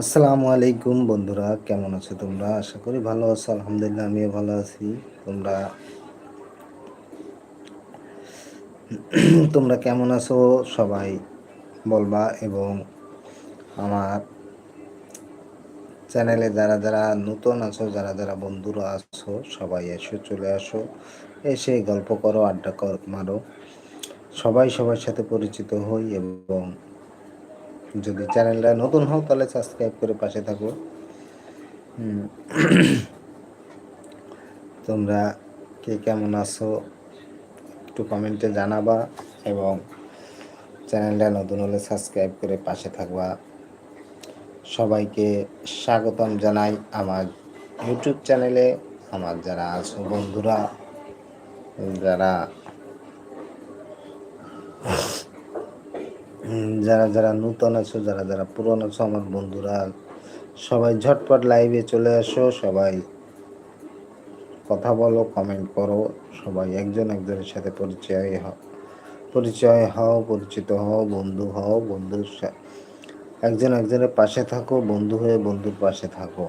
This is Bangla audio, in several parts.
আসসালামু আলাইকুম বন্ধুরা, কেমন আছো তোমরা? আশা করি ভালো আছো, আলহামদুলিল্লাহ আমিও ভালো আছি। তোমরা তোমরা কেমন আছো সবাই বলবা এবং আমার চ্যানেলে যারা যারা নতুন আছো, যারা যারা বন্ধুরা আছো, সবাই এসো চলে আসো, এসে গল্প করো, আড্ডা কর, মারো। সবাই সবার সাথে পরিচিত হই এবং যদি চ্যানেলটা নতুন হও, তাহলে সাবস্ক্রাইব করে পাশে থাকো। তোমরা কে কেমন আছো, একটু কমেন্টে জানাবা এবং চ্যানেলটা নতুন হলে সাবস্ক্রাইব করে পাশে থাকবা। সবাইকে স্বাগতম জানাই আমার ইউটিউব চ্যানেলে আমার যারা আছো বন্ধুরা, যারা যারা যারা নূতন আছো, যারা যারা পুরনো আছো, আমার বন্ধুরা, সবাই ঝটপট লাইভে চলে আসো, সবাই কথা বলো কমেন্ট করো, সবাই একজন একজনের সাথে পরিচয় হও পরিচয় হও, পরিচিত হও, বন্ধু হও, বন্ধুর একজন একজনের পাশে থাকো, বন্ধু হয়ে বন্ধুর পাশে থাকো।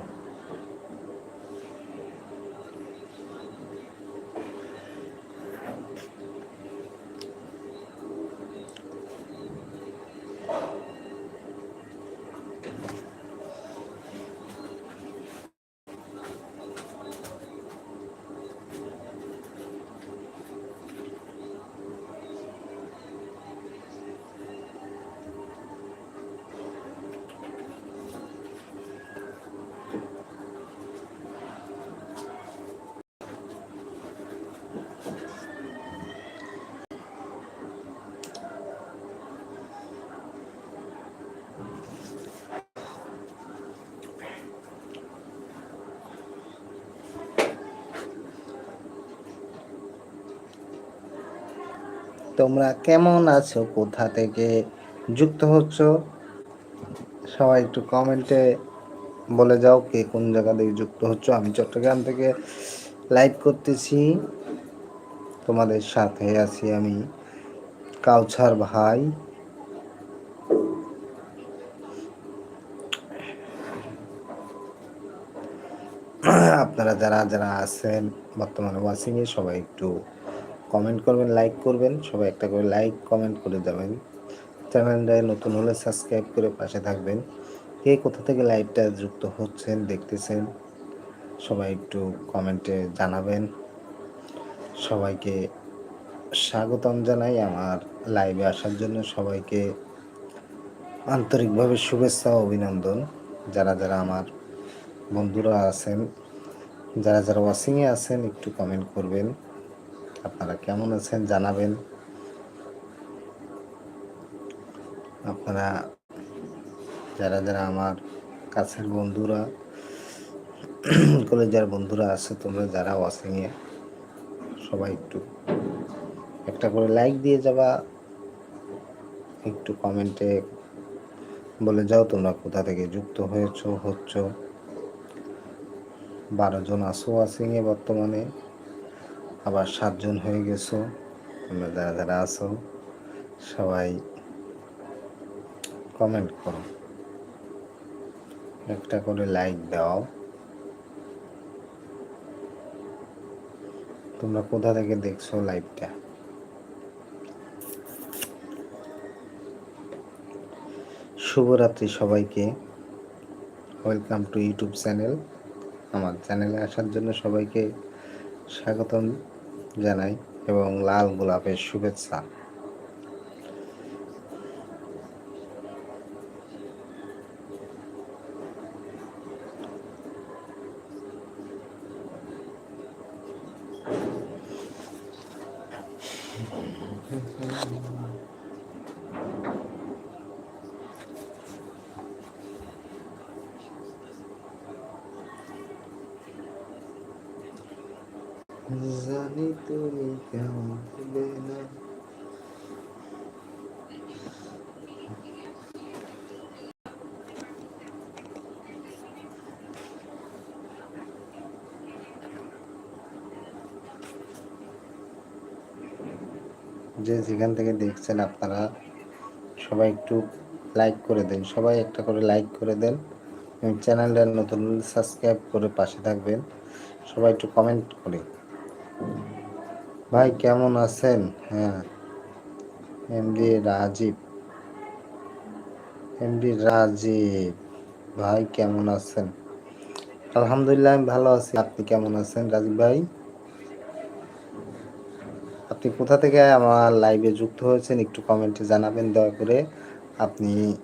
তোমরা কেমন আছো? কোথা থেকে যুক্ত হচ্ছ? সবাই একটু কমেন্টে বলে যাও কে কোন জায়গা থেকে যুক্ত হচ্ছ। আমি চট্টগ্রাম থেকে লাইভ করতেছি। তোমাদের সাথে আছি আমি কাউছার ভাই। আপনারা যারা যারা আছেন বর্তমানে ওয়াচিংয়ে সবাই একটু কমেন্ট করবেন লাইক করবেন, সবাই একটা করে লাইক কমেন্ট করে যাবেন চ্যানেলটায় নতুন হলে সাবস্ক্রাইব করে পাশে থাকবেন। কে কোথা থেকে লাইভটা যুক্ত হচ্ছেন, দেখতেছেন, সবাই একটু কমেন্টে জানাবেন। সবাইকে স্বাগতম জানাই আমার লাইভে আসার জন্য। সবাইকে আন্তরিকভাবে শুভেচ্ছা অভিনন্দন। যারা যারা আমার বন্ধুরা আছেন, যারা যারা ওয়াশিংয়ে আছেন, একটু কমেন্ট করবেন। আপনারা কেমন আছেন জানাবেন। আপনারা যারা যারা আমার কাছের বন্ধুরা, কলেজের বন্ধুরা আছে, তোমরা যারা ওয়াশিংয়ে সবাই একটু একটা করে লাইক দিয়ে যাবা, একটু কমেন্টে বলে যাও তোমরা কোথা থেকে যুক্ত হয়েছ, হচ্ছ। বারো জন আসো ওয়াশিংয়ে বর্তমানে। আবার সাতজন হয়ে গেছো। তোমরা যারা যারা আছো, সবাই কমেন্ট করো। একটা করে লাইক দাও। তোমরা কোথা থেকে দেখছ লাইভটা শুভরাত্রি সবাইকে। ওয়েলকাম টু ইউটিউব চ্যানেল আমার চ্যানেলে আসার জন্য সবাইকে স্বাগতম জানাই এবং লাল গোলাপের শুভেচ্ছা। জানি তুমি কেমন না যে যেখান থেকে দেখছেন আপনারা, সবাই একটু লাইক করে দেন, সবাই একটা করে লাইক করে দেন চ্যানেলটা নতুন সাবস্ক্রাইব করে পাশে থাকবেন। সবাই একটু কমেন্ট করে। ভাই, কেমন আছেন? হ্যাঁ। এমডি রাজীব। এমডি রাজীব, ভাই, কেমন আছেন? আলহামদুলিল্লাহ, আমি ভালো আছি। আপনি কেমন আছেন রাজীব ভাই? আপনি কোথা থেকে আমার লাইভে যুক্ত হয়েছেন একটু কমেন্টে জানাবেন, দয়া করে। আপনি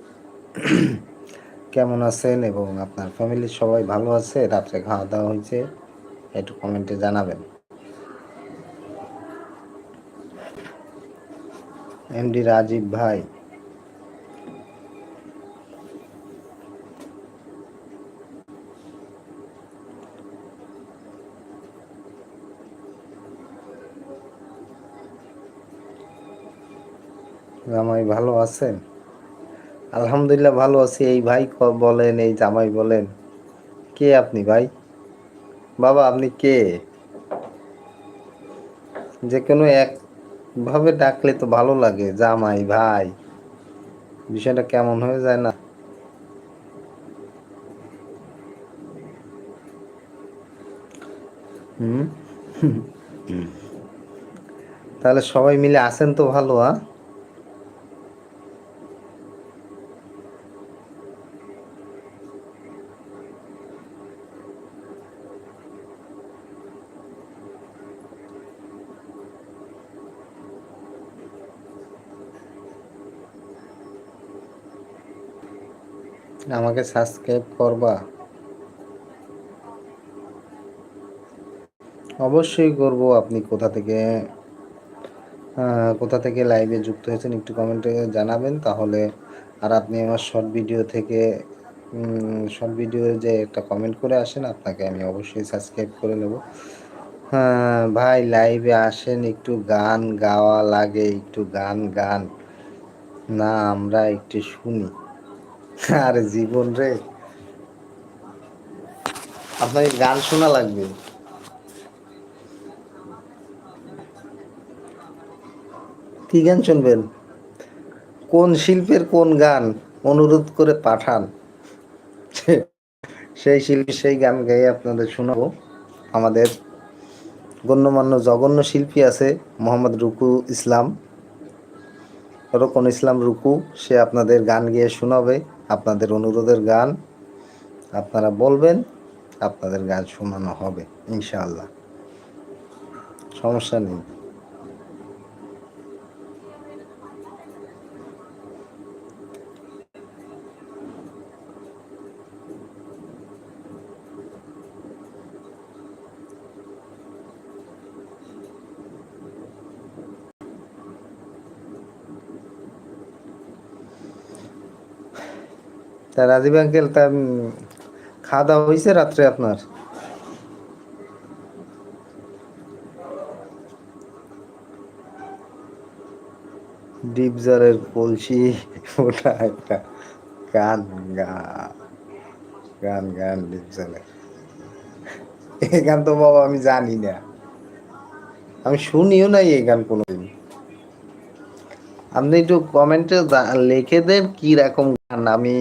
কেমন আছেন এবং আপনার ফ্যামিলির সবাই ভালো আছে? রাত্রে খাওয়া দাওয়া হয়েছে, একটু কমেন্টে জানাবেন। এমডি রাজীব ভাই। জামাই ভালো আছেন? আলহামদুলিল্লাহ ভালো আছি। এই ভাই বলেন, এই জামাই বলেন। কে আপনি ভাই? বাবা, আপনি কে? যে কোনো একভাবে ডাকলে তো ভালো লাগে জামাই ভাই। বিষয়টা কেমন হয়ে যায় না? হুম। তাহলে সবাই মিলে আসেন তো ভালো হ্যাঁ? আমাকে সাবস্ক্রাইব করবা। অবশ্যই করব। আপনি কোথা থেকে কোথা থেকে লাইভে যুক্ত হয়েছেন একটু কমেন্টে জানাবেন। তাহলে আর আপনি আমার শর্ট ভিডিও থেকে শর্ট ভিডিও যে একটা কমেন্ট করে আসেন, আপনাকে আমি অবশ্যই সাবস্ক্রাইব করে নেব। হ্যাঁ ভাই লাইভে আসেন, একটু গান গাওয়া লাগে, একটু গান গান। না, আমরা একটু শুনি। আরে জীবন রে। আপনাকে গান শোনা লাগবে। কি গান শুনবেন? কোন শিল্পের কোন গান অনুরোধ করে পাঠান? সেই শিল্পী সেই গান গাইয়ে আপনাদের শোনাবো। আমাদের গণ্যমান্য জঘন্য শিল্পী আছে মোহাম্মদ রুকু ইসলাম। রকন ইসলাম রুকু, সে আপনাদের গান গিয়ে শোনাবে। আপনাদের অনুরোধের গান আপনারা বলবেন আপনাদের গান শোনানো হবে ইনশাআল্লাহ। সমস্যা নেই। তা রাজীব আঙ্কেল তা খাওয়া দাওয়া হয়েছে রাত্রে আপনার? ডিপজারের কলসি ওটা একটা গান গান গান ডিপজারের এই গান তো বাবা আমি জানি না। আমি শুনিও নাই এই গান কোনোদিন। আপনি একটু কমেন্টে লিখে দেন কি রকম গান আমি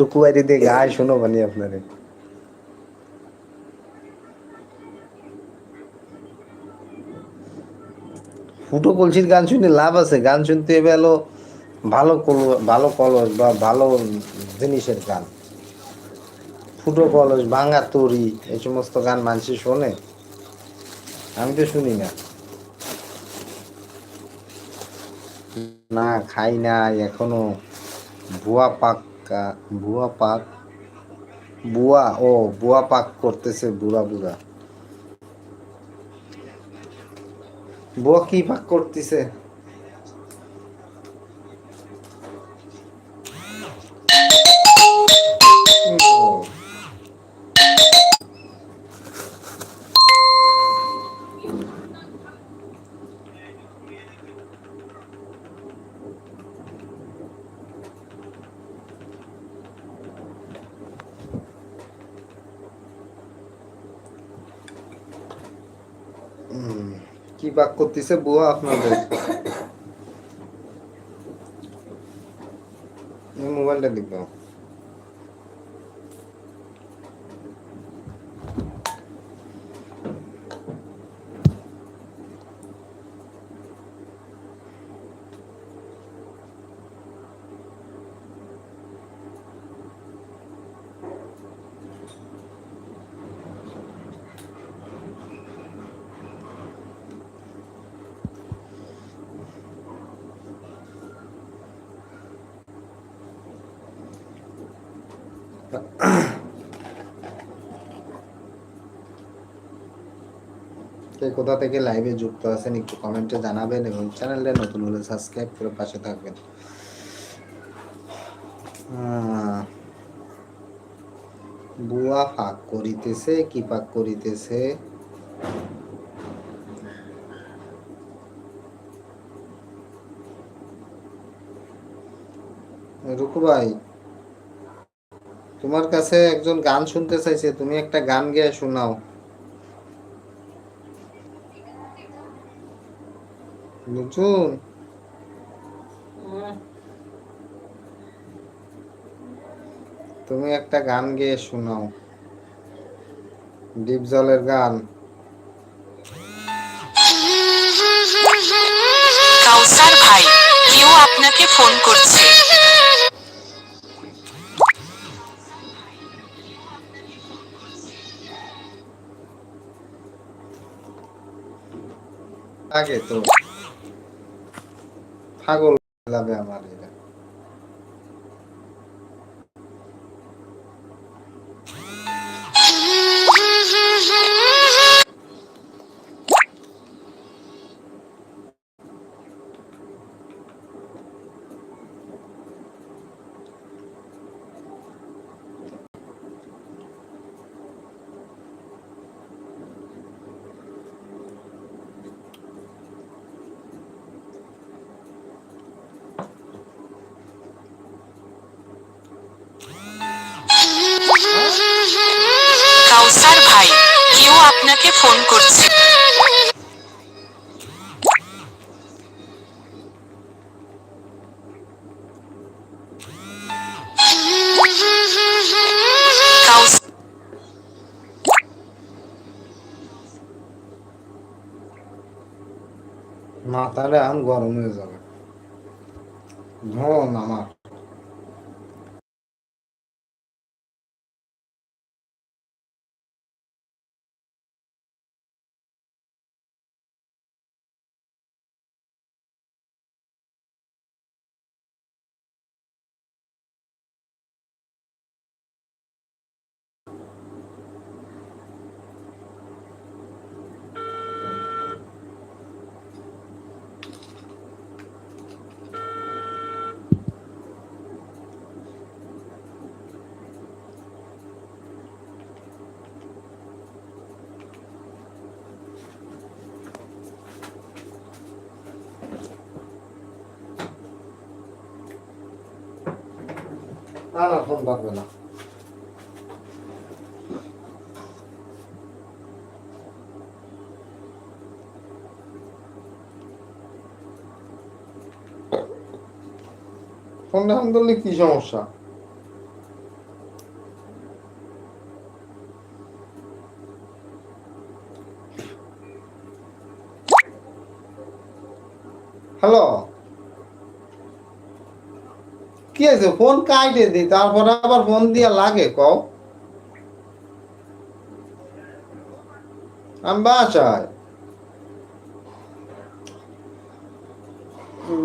রুকুবাইরি দিয়ে গায়ে শোনো বানি আপনারে। ফুটো কলসির গান শুনে লাভ আছে। গান শুনতে হলো ভালো ভালো কলস বা ভালো জিনিসের গান। ফুটো কলস, ভাঙা তরি, এই সমস্ত গান মানুষ শোনে। আমি তো শুনি না। না, খাই নাই, এখনও ভুয়া পাক বুয়া পাক বুয়া ও বুয়া পাক করতেছে বুড়া বুড়া বুয়া কি পাক করতেছে? কি বাক করতেছে বুয়া আপনাদের? মোবাইলটা দেখব। কোথা থেকে লাইভে যুক্ত আছেন একটু কমেন্টে জানাবেন এবং চ্যানেলটা নতুন হলে সাবস্ক্রাইব করে পাশে থাকবেন। বুয়া ফাঁক করিতেছে, কি পাক করিতেছে? রুকু ভাই তোমার কাছে একজন গান শুনতে চাইছে, তুমি একটা গান গেয়ে শোনাও। বুঝুন তুমি একটা গান গেয়ে শোনাও। ডিপ জলের গান। কাউসার ভাই, কেউ আপনাকে ফোন করছে। আগে তো। পাগল লাগবে আমার এটা। ভাই কেউ আপনাকে ফোন করছে। মাথাটা এখন গরম হয়ে যাবে। ধন আমার। না না ফোন লাগবে না। ফোনটা এখন ধরলে কি সমস্যা? কি আছে ফোন কাইটে দি, তারপরে আবার ফোন দিয়া লাগে, কও। আমি বাসায়।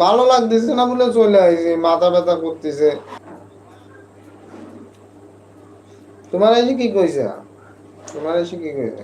ভালো লাগতেছে না বলে চলে আইছি, মাথা ব্যথা করতেছে। তোমার এসে কি কইছে? তোমার এসে কি কইছে?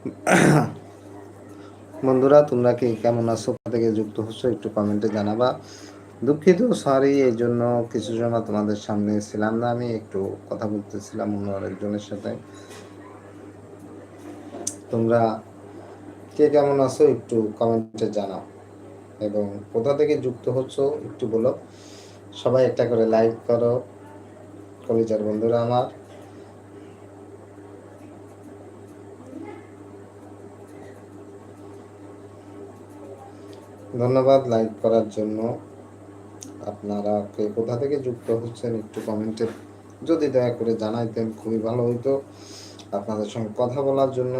বন্ধুরা, তোমরা কি কেমন আছো? থেকে যুক্ত হচ্ছ? একটু কমেন্টে জানাবা। দুঃখিত সরি এই জন্য কিছু সময় তোমাদের সামনে ছিলাম না আমি, একটু কথা বলতেছিলাম অন্য আরেকজনের সাথে। তোমরা কে কেমন আছো, একটু কমেন্টে জানাও। এবং কোথা থেকে যুক্ত হচ্ছ, একটু বলো। সবাই একটা করে লাইক করো। কলিজার বন্ধুরা আমার। ধন্যবাদ লাইক করার জন্য। আপনারা কে কোথা থেকে যুক্ত হচ্ছেন একটু কমেন্টে যদি দয়া করে জানাইতেন, খুবই ভালো হইতো। আপনাদের সঙ্গে কথা বলার জন্য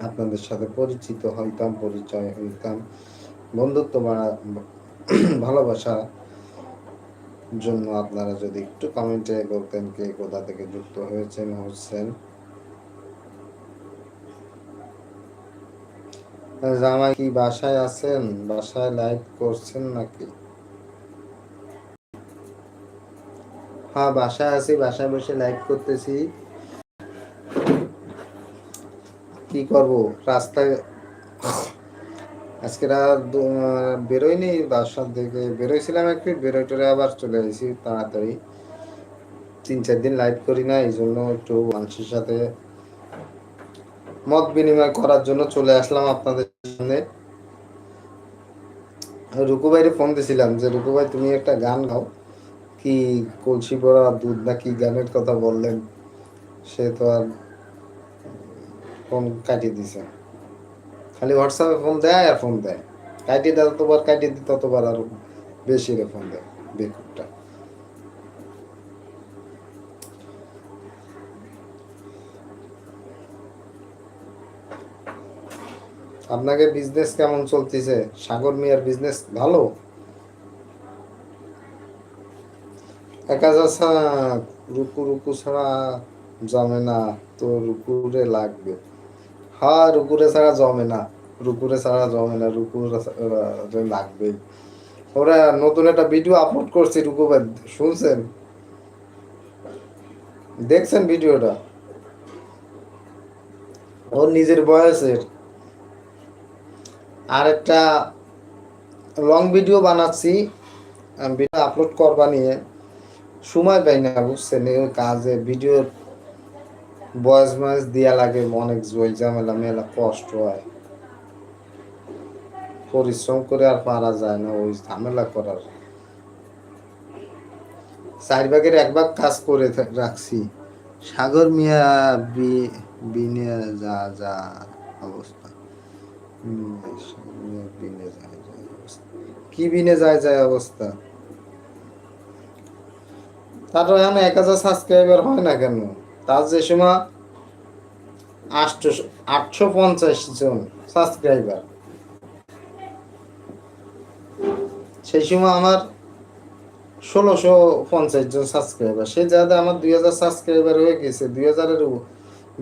আপনাদের সাথে পরিচিত হইতাম, পরিচয় হইতাম। বন্ধুত্ব বাড়া ভালোবাসা জন্য আপনারা যদি একটু কমেন্টে বলতেন কে কোথা থেকে যুক্ত হয়েছেন, হচ্ছেন। জামাই কি বাসায় আছেন? বাসায় লাইভ করছেন নাকি? হ্যাঁ বাসায় আছি, বাসায় বসে লাইভ করতেছি। কি করব? রাস্তায় আজকে রাত দু- বেরোইনি বাসার থেকে বেরোইছিলাম একটু বেরোয় টেরোয় আবার চলে এসেছি তাড়াতাড়ি। তিন চার দিন লাইভ করি না এই জন্য একটু মানুষের সাথে মত বিনিময় করার জন্য চলে আসলাম আপনাদের রুকু ভাইরে ফোন দিয়েছিলাম যে রুকু ভাই তুমি একটা গান গাও। কি কলসি পড়া দুধ নাকি গানের কথা বললেন? সে তো আর ফোন কাটিয়ে দিছে। খালি হোয়াটসঅ্যাপে ফোন দেয় আর ফোন দেয়। কাটিয়ে দেয়, ততবার কাটিয়ে দিই ততবার আরও বেশি রে ফোন দেয়, বেকুবটা। আপনাকে বিজনেস কেমন চলতেছে? সাগর মিয়ার বিজনেস ভালো? একা রুকু রুকু ছাড়া জমে না, তো রুকুরে লাগবে। হ্যাঁ রুকুরে ছাড়া জমে না, রুকুরে ছাড়া জমে না, রুকুরে লাগবে ওরা নতুন একটা ভিডিও আপলোড করছি রুকু শুনছেন? দেখছেন ভিডিওটা ওর নিজের বয়সের। আর একটা লং ভিডিও বানাচ্ছি ভিডিও আপলোড করবা নিয়ে। সময় পাই না, বুঝছেন? কাজে ভিডিওর বয়স ময়স দিয়া লাগে অনেক জয় ঝামেলা, মেলা কষ্ট হয়। পরিশ্রম করে আর পারা যায় না, ওই ঝামেলা করার। চার ভাগের এক ভাগ কাজ করে রাখছি। সাগর মিয়া বিনে যা যা অবস্থা। কি বিনে যায় যায় অবস্থা। তারপর এখন এক হাজার সাবস্ক্রাইবার হয় না কেন? তার যে সময় আটশো আটশো পঞ্চাশ জন সাবস্ক্রাইবার সেই সময় আমার ষোলোশো পঞ্চাশ জন সাবস্ক্রাইবার সে যাতে আমার দুই হাজার সাবস্ক্রাইবার হয়ে গেছে দুই হাজারের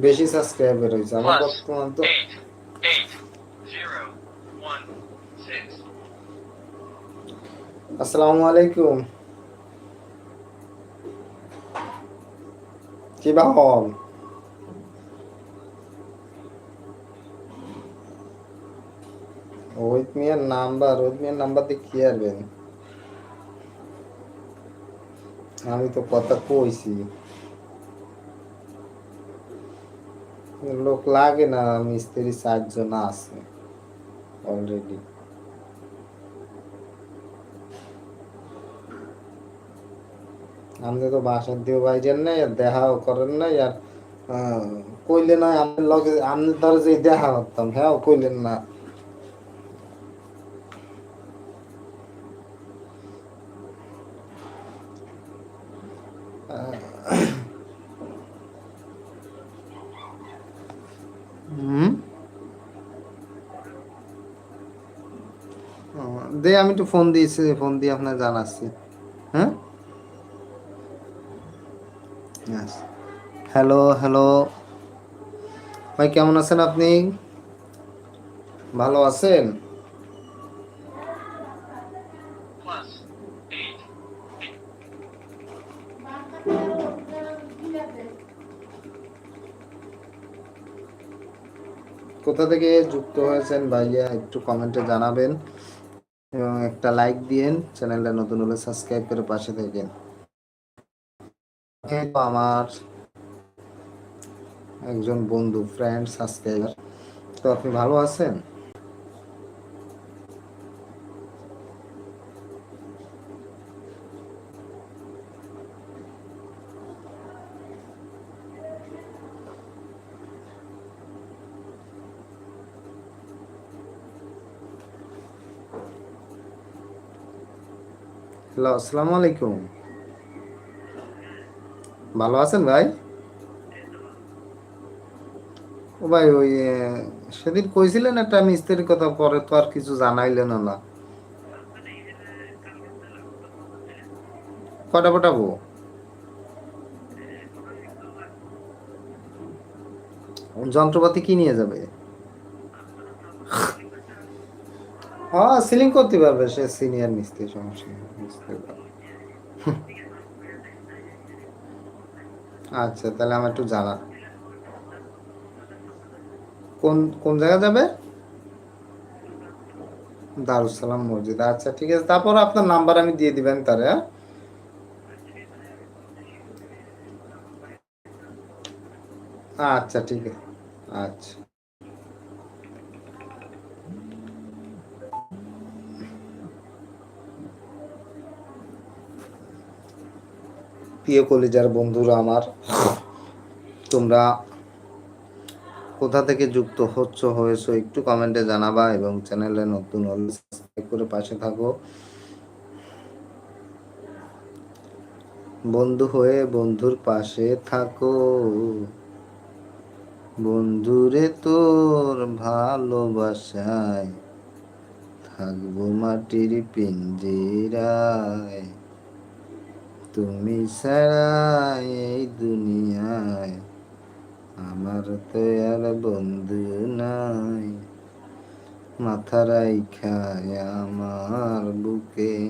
বেশি সাবস্ক্রাইবার হয়েছে। আমার বর্তমান তো আসসালামু আলাইকুম। কি বা হল ওই মিয়ার নাম্বার ওই মিয়ার নাম্বার দিয়ে কি আরবেন? আমি তো কথা কইছি। লোক লাগে না, মিস্ত্রি চারজন আছে। অলরেডি আপনি তো বাসার দিয়ে বাইরেন নাই, আর দেখাও করেন নাই, আর কইলে না আমি লগে, আমি ধর যে দেখা করতাম হ্যাঁ কইলেন না। দে, আমি একটু ফোন দিয়েছি ফোন দিয়ে আপনার জানাচ্ছি। হ্যালো হ্যালো ভাই, কেমন আছেন আপনি? ভালো আছেন? কোথা থেকে যুক্ত হয়েছেন ভাইয়া, একটু কমেন্টে জানাবেন এবং একটা লাইক দিয়েন, চ্যানেলটা নতুন হলে সাবস্ক্রাইব করে পাশে থাকেন। এই আমার একজন বন্ধু ফ্রেন্ড সাবস্ক্রাইবার তো আপনি ভালো আছেন? হ্যালো আসসালামু আলাইকুম। ভালো আছেন ভাই? ও ভাই, ওই সেদিন কইছিলেন একটা মিস্ত্রির কথা, পরে তো আর কিছু জানাইলেন না। কটা পাঠাবো যন্ত্রপাতি কি নিয়ে যাবে? হ্যাঁ সিলিং করতে পারবে সে সিনিয়র মিস্ত্রি, সমস্যা পারবে। আচ্ছা তাহলে আমার একটু জানা কোন কোন জায়গা যাবে? দারুসালাম মসজিদ। আচ্ছা ঠিক আছে, তারপর আপনার নাম্বার আমি দিয়ে দিবেন তারে হ্যাঁ? আচ্ছা ঠিক আছে। আচ্ছা। প্রিয় কলিজার বন্ধুরা আমার, তোমরা কোথা থেকে যুক্ত হচ্ছ, হয়েছো একটু কমেন্টে জানাবা এবং চ্যানেলে নতুন হলে সাবস্ক্রাইব করে পাশে থাকো। বন্ধু হয়ে বন্ধুর পাশে থাকো। বন্ধুরে তোর ভালোবাসায় থাকব মাটির পিঞ্জিরায়। তুমি ছাড়া এই দুনিয়ায় আমার তো আর বন্ধু নাই। মাথা রাইখায় আমার বুকে,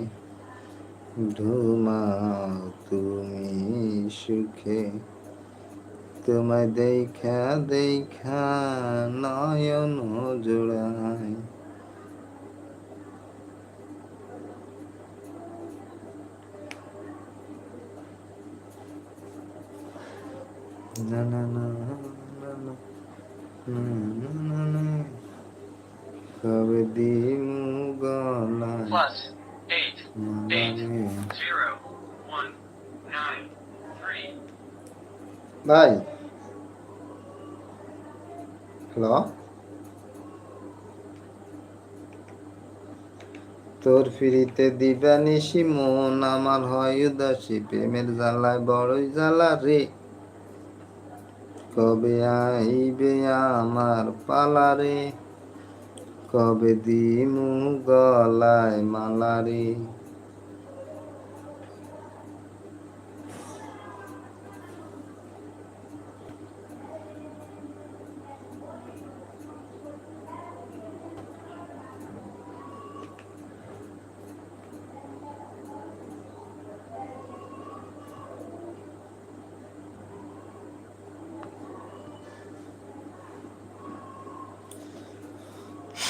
ঘুমাও তুমি সুখে। তোমায় দেখা দেখা নয়ন জোড়ায়। হ্যালো? তোর ফিরিতে দিবা নিশি মন আমার হয় উদাসী প্রেমের জ্বালায় বড়ই জ্বালা রে। কবে আইবে আমার পালারে কবে দিমু গলায় মালা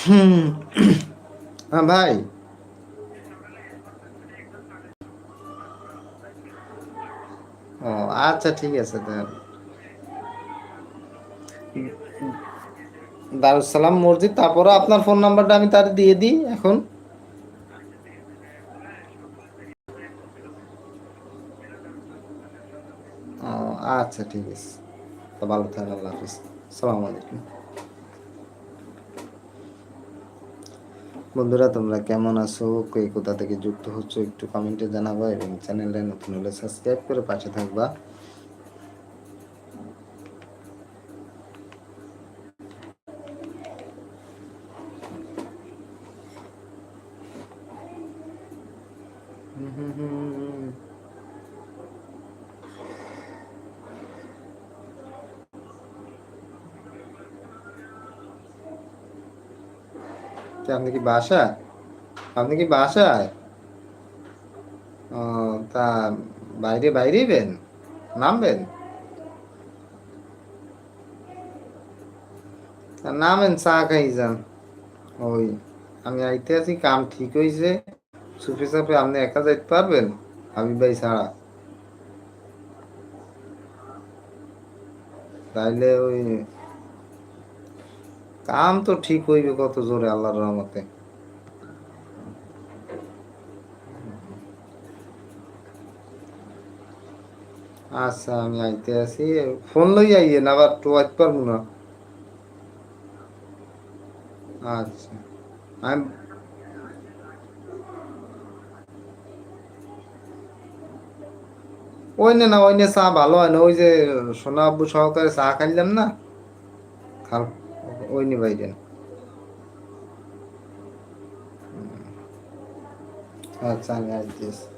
হ্যাঁ ভাই। ও আচ্ছা ঠিক আছে দারুসালাম মসজিদ তারপরে আপনার ফোন নাম্বারটা আমি তার দিয়ে দিই এখন। আচ্ছা ঠিক আছে। ভালো থাকেন আল্লাহ হাফিজ। সালাম বন্ধুরা, তোমরা কেমন আছো? কে কোথা থেকে যুক্ত হচ্ছ একটু কমেন্টে জানাবা এবং চ্যানেলটা নতুন হলে সাবস্ক্রাইব করে পাশে থাকবা। তা আপনি কি বাসায়? আপনি কি বাসায়? ও, তা বাইরে বাইরেইবেন নামবেন? নামেন, চা খাই যান। ওই, আমি আইতে আছি, কাম ঠিক হয়েছে সুফে সাফে আপনি একা যাইতে পারবেন? হাবিব ভাই ছাড়া। তাইলে ওই কাম তো ঠিক হইবে কত জোরে, আল্লাহর রহমতে। আচ্ছা আমি আইতে আছি। ফোন লই আইয়েন আবার তো আইতে পারব না? আচ্ছা ওই না না, ওই না চা, ভালো হয় না। ওই যে সোনা আব্বু সহকারে চা খাইলাম না। খাল ওই নি বাইরেন আচ্ছা আমি আসতেছি